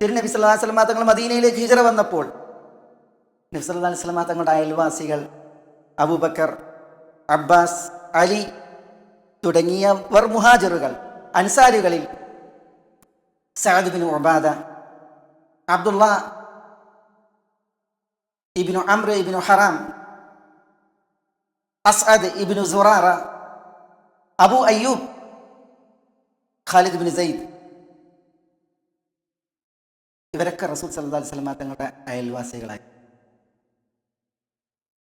തിരുനബി സല്ലല്ലാഹു അലൈഹി വസല്ലമ തങ്ങൾ മദീനയിലേക്ക് ഹിജറ വന്നപ്പോൾ നബി സല്ലല്ലാഹു അലൈഹി വസല്ലമ തങ്ങളുടെ അയൽവാസികൾ അബൂബക്കർ അബ്ബാസ് അലി തുടങ്ങിയവർ മുഹാജിറുകൾ അൻസാരികളിൽ Saad bin Ubada Abdullah ibn Amr ibn Haram Asad ibn Zurara Abu Ayyub Khalid bin Zaid റസൂൽ സല്ലല്ലാഹു അലൈഹി വസല്ലമ തങ്ങളുടെ അയൽവാസികളായി.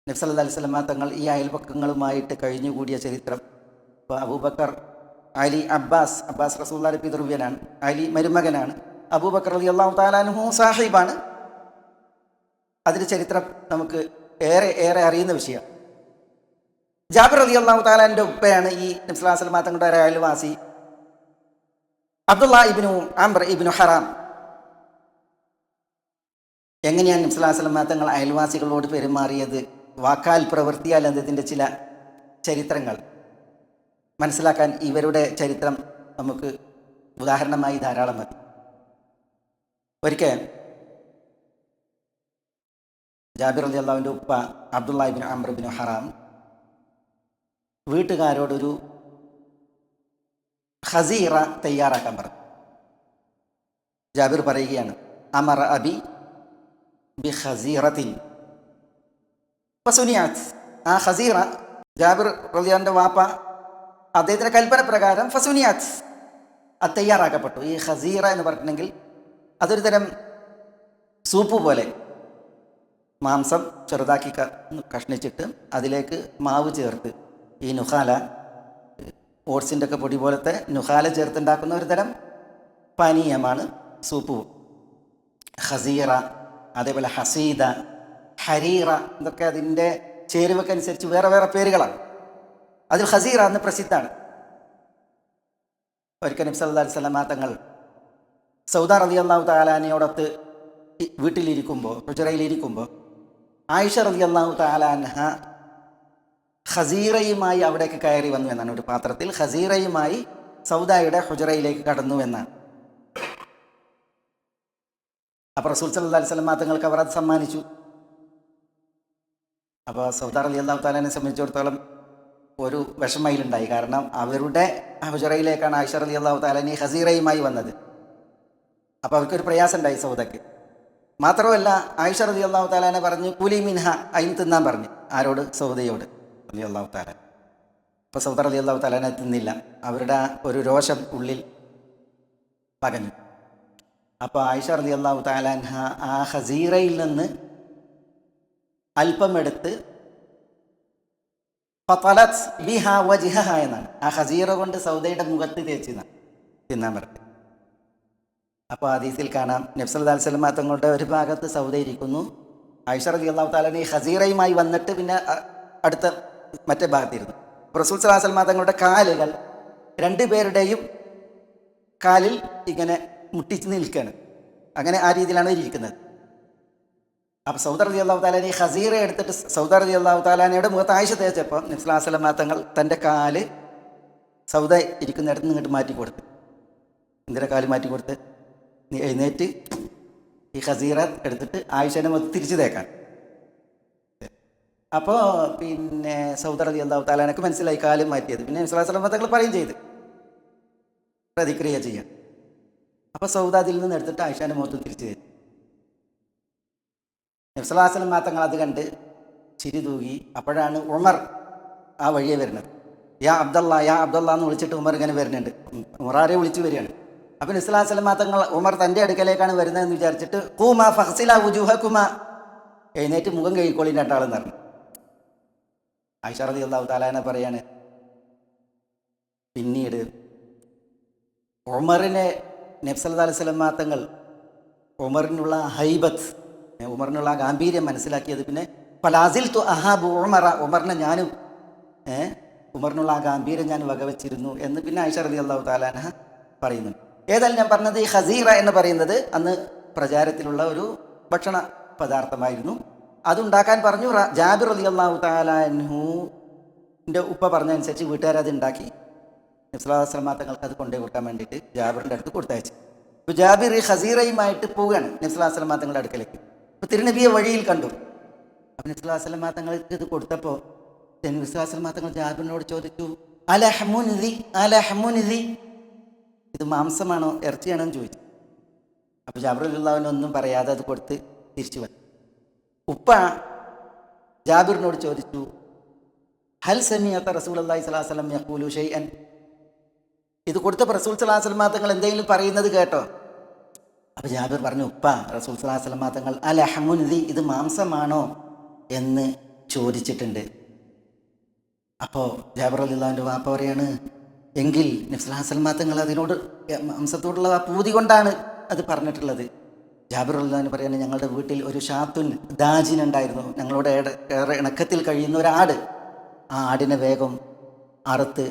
നബി സല്ലല്ലാഹു അലൈഹി വസല്ലമ തങ്ങൾ ഈ അയൽപക്കങ്ങളുമായിട്ട് കഴിഞ്ഞുകൂടിയ ചരിത്രം. ഇപ്പോൾ Abu Bakr Ali Abbas Abbas റസൂല്ലാരി പിതൃവ്യനാണ് അലി മരുമകനാണ് അബൂബക്കർ അലി അള്ളാഹു താലാനുഹു സാഹിബാണ്. അതിന്റെ ചരിത്രം നമുക്ക് ഏറെ ഏറെ അറിയുന്ന വിഷയം. ജാബിർ അലി അള്ളാഹു താലാന്റെ ഉപ്പയാണ് ഈ നബ്സുല്ലാസ്ലം തങ്ങളുടെ ഒരു അയൽവാസി. അബ്ദുള്ള ഇബിനു ആംബർ ഇബിനു ഹറാം. എങ്ങനെയാണ് നബ്സുല്ലാസ്ലം തങ്ങൾ അയൽവാസികളോട് പെരുമാറിയത്? വാക്കാൽ പ്രവൃത്തിയാൽ എന്നതിന്റെ ചില ചരിത്രങ്ങൾ. മനസ്സിലാക്കാൻ ഇവരുടെ ചരിത്രം നമുക്ക് ഉദാഹരണമായി ധാരാളം മതി. ഒരിക്കൽ ജാബിർ അലി അള്ളാവിന്റെ ഉപ്പ അബ്ദുല്ലാഹിബിൻ അമ്രബിൻ ഹറാം വീട്ടുകാരോടൊരു ഹസീറ തയ്യാറാക്കാൻ പറഞ്ഞു. ജാബിർ പറയുകയാണ് അമർ അബി ബി ഫസുനിയാത്ത് ആ ഖസീറ ജാബിർ റലിയാന്റെ വാപ്പ അദ്ദേഹത്തിന്റെ കൽപ്പന പ്രകാരം ഫസുനിയാത്ത് അത് തയ്യാറാക്കപ്പെട്ടു ഈ ഖസീറ എന്ന് പറഞ്ഞിട്ടുണ്ടെങ്കിൽ അതൊരു തരം സൂപ്പ് പോലെ മാംസം ചെറുതാക്കി കഷ്ണിച്ചിട്ട് അതിലേക്ക് മാവ് ചേർത്ത്. ഈ നുഹാല ഓട്സിന്റെ ഒക്കെ പൊടി പോലത്തെ നുഹാല ചേർത്തുണ്ടാക്കുന്ന ഒരു തരം പാനീയമാണ് സൂപ്പ്. ഖസീറ അതേപോലെ ഹസീദ ഹരീറ ഇതൊക്കെ അതിന്റെ ചേരുവക്കനുസരിച്ച് വേറെ വേറെ പേരുകളാണ്. അതിൽ ഹസീറ എന്ന് പ്രസിദ്ധമാണ്. ഒരിക്കൽ സല്ലല്ലാഹു വസല്ലമ തങ്ങൾ സൗദ റളിയല്ലാഹു അള്ളാഹു താലാനയോടൊത്ത് വീട്ടിലിരിക്കുമ്പോൾ ഹുജറയിലിരിക്കുമ്പോൾ ആയിഷ റളിയല്ലാഹു അള്ളാഹു താലാൻഹ ഹസീറയുമായി അവിടേക്ക് കയറി വന്നു എന്നാണ് ഒരു പാത്രത്തിൽ ഹസീറയുമായി സൗദായുടെ ഹുജറയിലേക്ക് കടന്നു എന്നാണ്. അപ്പോൾ റസൂൽ അലൈഹി വസല്ലമ തങ്ങൾക്ക് അവർ അത് സമ്മാനിച്ചു. അപ്പോൾ സൗദാർ അലി അള്ളാഹു താലാനെ സംബന്ധിച്ചിടത്തോളം ഒരു വിഷമയിലുണ്ടായി. കാരണം അവരുടെ ഹുജറയിലേക്കാണ് ആയിഷ അലി അള്ളാഹു താലാനി ഹസീറയുമായി വന്നത്. അപ്പോൾ അവർക്കൊരു പ്രയാസം ഉണ്ടായി സൗദക്ക്. മാത്രമല്ല ആയിഷ അലി അള്ളാഹു താലാനെ പറഞ്ഞ് കുലി മിൻഹ അതിന് തിന്നാൻ പറഞ്ഞു. ആരോട്? സൗദയോട് അലി അള്ളാഹു താലാൻ അപ്പോൾ സൗദാർ അലി അള്ളാഹു താലാനെ തിന്നില്ല. അവരുടെ ഒരു രോഷം ഉള്ളിൽ പകഞ്ഞു. അപ്പോൾ ആയിഷ റലി അള്ളാഹു താലാൻഹ ആ ഹസീറയിൽ നിന്ന് അല്പം എടുത്ത് എന്നാണ്. ആ ഹസീറ കൊണ്ട് സൗദയുടെ മുഖത്ത് തേച്ചെന്നാണ് തിന്നാൻ പറഞ്ഞത് അപ്പോൾ ഹദീസിൽ കാണാം. നബ്സൽ അലൈവല്ലം തങ്ങളുടെ ഒരു ഭാഗത്ത് സൗദ ഇരിക്കുന്നു. ആയിഷ റലി അള്ളാഹു താലി ഹസീറയുമായി വന്നിട്ട് പിന്നെ അടുത്ത മറ്റേ ഭാഗത്തിരുന്നു. റസൂൽ സലാഹ് തങ്ങളുടെ കാലുകൾ രണ്ടുപേരുടെയും കാലിൽ ഇങ്ങനെ മുട്ടിച്ച് നിൽക്കുകയാണ് അങ്ങനെ ആ രീതിയിലാണ് ഇരിക്കുന്നത്. അപ്പം സൗദർ അലി അള്ളാഹു താലാനി ഹസീറ എടുത്തിട്ട് സൗദർ അലി അള്ളാഹു താലാനയുടെ മുഖത്ത് ആയിഷ തേച്ചപ്പോൾ നബ്സുലാസ്ലം തങ്ങൾ തന്റെ കാൽ സൗദ ഇരിക്കുന്നിടത്ത് നിന്ന് ഇങ്ങോട്ട് മാറ്റി കൊടുത്ത്. ഇന്ദിര കാൽ മാറ്റി കൊടുത്ത് എഴുന്നേറ്റ് ഈ ഹസീറ എടുത്തിട്ട് ആയിഷനെ മുഖത്ത് തിരിച്ചു തേക്കാൻ. അപ്പോൾ പിന്നെ സൗദർ അലി അള്ളാഹു താലാനൊക്കെ മനസ്സിലായി കാലും മാറ്റിയത്. പിന്നെ നബ്സുലാസ്ലം തങ്ങൾ പറയും ചെയ്ത്. പ്രതിക്രിയ ചെയ്യാം അപ്പോൾ സൗദ അതിൽ നിന്ന് എടുത്തിട്ട് ആയിഷാന്റെ മുഖത്ത് തിരിച്ചു തരും നബ്സലാസ്ലം തങ്ങൾ അത് കണ്ട് ചിരി തൂകി. അപ്പോഴാണ് ഉമർ ആ വഴിയെ വരുന്നത്. യാ അബ്ദല്ല യാ അബ്ദല്ല എന്ന് വിളിച്ചിട്ട് ഉമർ ഇങ്ങനെ വരുന്നുണ്ട്. ഉമറാരെ വിളിച്ചു വരികയാണ്. അപ്പം നബ്സലാസ്ലം തങ്ങൾ ഉമർ തന്റെ അടുക്കലേക്കാണ് വരുന്നതെന്ന് വിചാരിച്ചിട്ട് കൂമ ഫഹസില ഉജുഹ എഴുന്നേറ്റ് മുഖം കഴിക്കോളി രണ്ടാളെന്ന് പറഞ്ഞു ഐഷറതി അള്ളാഹു താലാനെ പറയാണ് പിന്നീട് ഉമറിനെ നബ്സല്ലാ അലൈഹി സ്വലം തങ്ങൾ ഉമറിനുള്ള ഹൈബത്ത് ഉമറിനുള്ള ഗാംഭീര്യം മനസ്സിലാക്കിയത്. പിന്നെ പലാസിൽ തു അഹാബ് ഉമറ ഉമറിനെ ഞാനും ഉമറിനുള്ള ആ ഗാംഭീര്യം ഞാൻ വകവച്ചിരുന്നു എന്ന് പിന്നെ ആയിഷ റതി അള്ളാഹു താലാന പറയുന്നു. ഏതായാലും ഞാൻ പറഞ്ഞത് ഈ ഹസീറ എന്ന് പറയുന്നത് അന്ന് പ്രചാരത്തിലുള്ള ഒരു ഭക്ഷണ പദാർത്ഥമായിരുന്നു. അതുണ്ടാക്കാൻ പറഞ്ഞു ജാബിർ അലി അള്ളാഹു താലാൻഹുവിന്റെ ഉപ്പ പറഞ്ഞതനുസരിച്ച് വീട്ടുകാരത് ഉണ്ടാക്കി. നബ്സലാസ്ലമാ തങ്ങൾക്ക് അത് കൊണ്ടു കൊടുക്കാൻ വേണ്ടിയിട്ട് ജാബിറിന്റെ അടുത്ത് കൊടുത്തയച്ചു. അപ്പോൾ ജാബിർ ഈ ഹസീറയുമായിട്ട് പോവുകയാണ് നബ്സുല്ലാസ്ലമ തങ്ങളുടെ അടുക്കലേക്ക്. അപ്പോൾ തിരുനബിയെ വഴിയിൽ കണ്ടു. അപ്പം നബ്സുല്ലാസ്ലമ തങ്ങൾക്ക് ഇത് കൊടുത്തപ്പോൾ നബ്സുല്ലാസ്ലമ തങ്ങൾ ജാബിറിനോട് ചോദിച്ചു അല ഹമുനിധി അല ഹമുനിധി ഇത് മാംസമാണോ ഇറച്ചിയാണോ? എന്ന് ചോദിച്ചു. അപ്പോൾ ജാബിറുള്ളവനൊന്നും പറയാതെ അത് കൊടുത്ത് തിരിച്ചു വന്നു. ഉപ്പ ജാബിറിനോട് ചോദിച്ചു ഹൽ സമിയത്ത റസൂൽ അള്ളാഹി സ്വലാഹു വസ്ലം യഖൂലു ഷൈഅൻ? ഇത് കൊടുത്ത റസൂൽ സലാഹ് വസ്ലം തങ്ങൾ എന്തെങ്കിലും പറയുന്നത് കേട്ടോ? അപ്പോൾ ജാബിർ പറഞ്ഞു ഉപ്പ റസൂൽ സലാഹ് തങ്ങൾ അൽ അഹമുനിധി ഇത് മാംസമാണോ? എന്ന് ചോദിച്ചിട്ടുണ്ട്. അപ്പോൾ ജാബിർ അലിള്ളാന്റെ വാപ്പ പറയാണ് എങ്കിൽ നബ്സുലാഹു തങ്ങൾ അതിനോട് മാംസത്തോടുള്ള ആ പൂതി കൊണ്ടാണ് അത് പറഞ്ഞിട്ടുള്ളത്. ജാബിർ അള്ളഹാൻ പറയാണ് ഞങ്ങളുടെ വീട്ടിൽ ഒരു ഷാത്തുൻ ദാജിൻ ഉണ്ടായിരുന്നു. ഞങ്ങളുടെ ഇണക്കത്തിൽ കഴിയുന്ന ഒരു ആട് ആ ആടിനെ വേഗം അറുത്ത്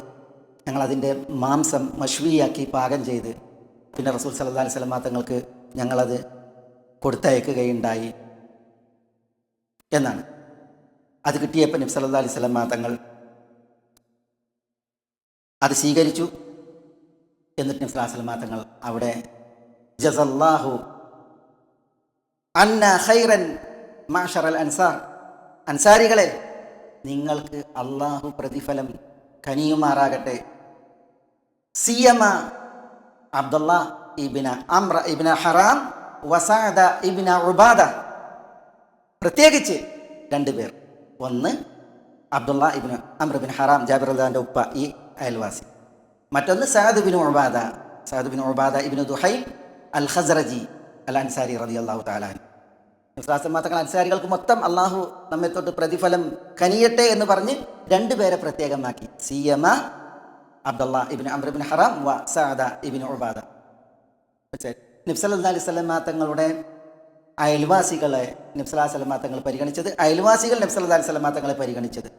ഞങ്ങളതിന്റെ മാംസം മഷ്വിയാക്കി പാകം ചെയ്ത് പിന്നെ റസൂൽ സല്ലാ അലൈഹി സ്വലമാ തങ്ങൾക്ക് ഞങ്ങളത് കൊടുത്തയക്കുകയുണ്ടായി എന്നാണ്. അത് കിട്ടിയപ്പോൾ നബി സല്ലാ അലൈഹി സ്വലമാ തങ്ങൾ അത് സ്വീകരിച്ചു. എന്നിട്ട് നബി അല്ലാ സ്വലമാ തങ്ങൾ അവിടെ ജസല്ലാഹു അന്ന ഖൈറൻ മാഷറൽ അൻസാർ. അൻസാരികളെ നിങ്ങൾക്ക് അള്ളാഹു പ്രതിഫലം കനിയുമാറാകട്ടെ. സിയമ അബ്ദുള്ള ഇബിന അമ്ര ഇബിന ഹറാം വസാദ ഇബിന ഉബാദ. പ്രത്യേകിച്ച് രണ്ടു പേർ. ഒന്ന് അബ്ദുള്ള ഇബിന് അമ്രബിൻ ഹറാം ജാബിർ അള്ളാന്റെ ഉപ്പ ഈ അയൽവാസി. മറ്റൊന്ന് Saad bin Ubada Saad bin Ubada ഇബിന് ദുഹൈ അൽ ഖസറജി അൽ അൻസാരി റതി അള്ളാഹു താലാൻ വിശ്വാസമാത്തങ്ങൾ അൻസാരികൾക്ക് മൊത്തം അള്ളാഹു നമ്മെ തൊട്ട് പ്രതിഫലം കനിയട്ടെ എന്ന് പറഞ്ഞ് രണ്ടുപേരെ പ്രത്യേകമാക്കി. സിയമ അബ്ദുള്ള ഇബിൻ അമ്രബിൻ ഹറാം വ സഅദ ഇബിൻ ഉബാദ. നിബ്സല്ലാ അലൈഹി സ്വലമാ തങ്ങളുടെ അയൽവാസികളെ നിബ്സലാ സ്വലമാ തങ്ങൾ പരിഗണിച്ചത് അയൽവാസികൾ നബ്സല്ലാ അലൈഹി സ്വലമാ തങ്ങളെ പരിഗണിച്ചത്.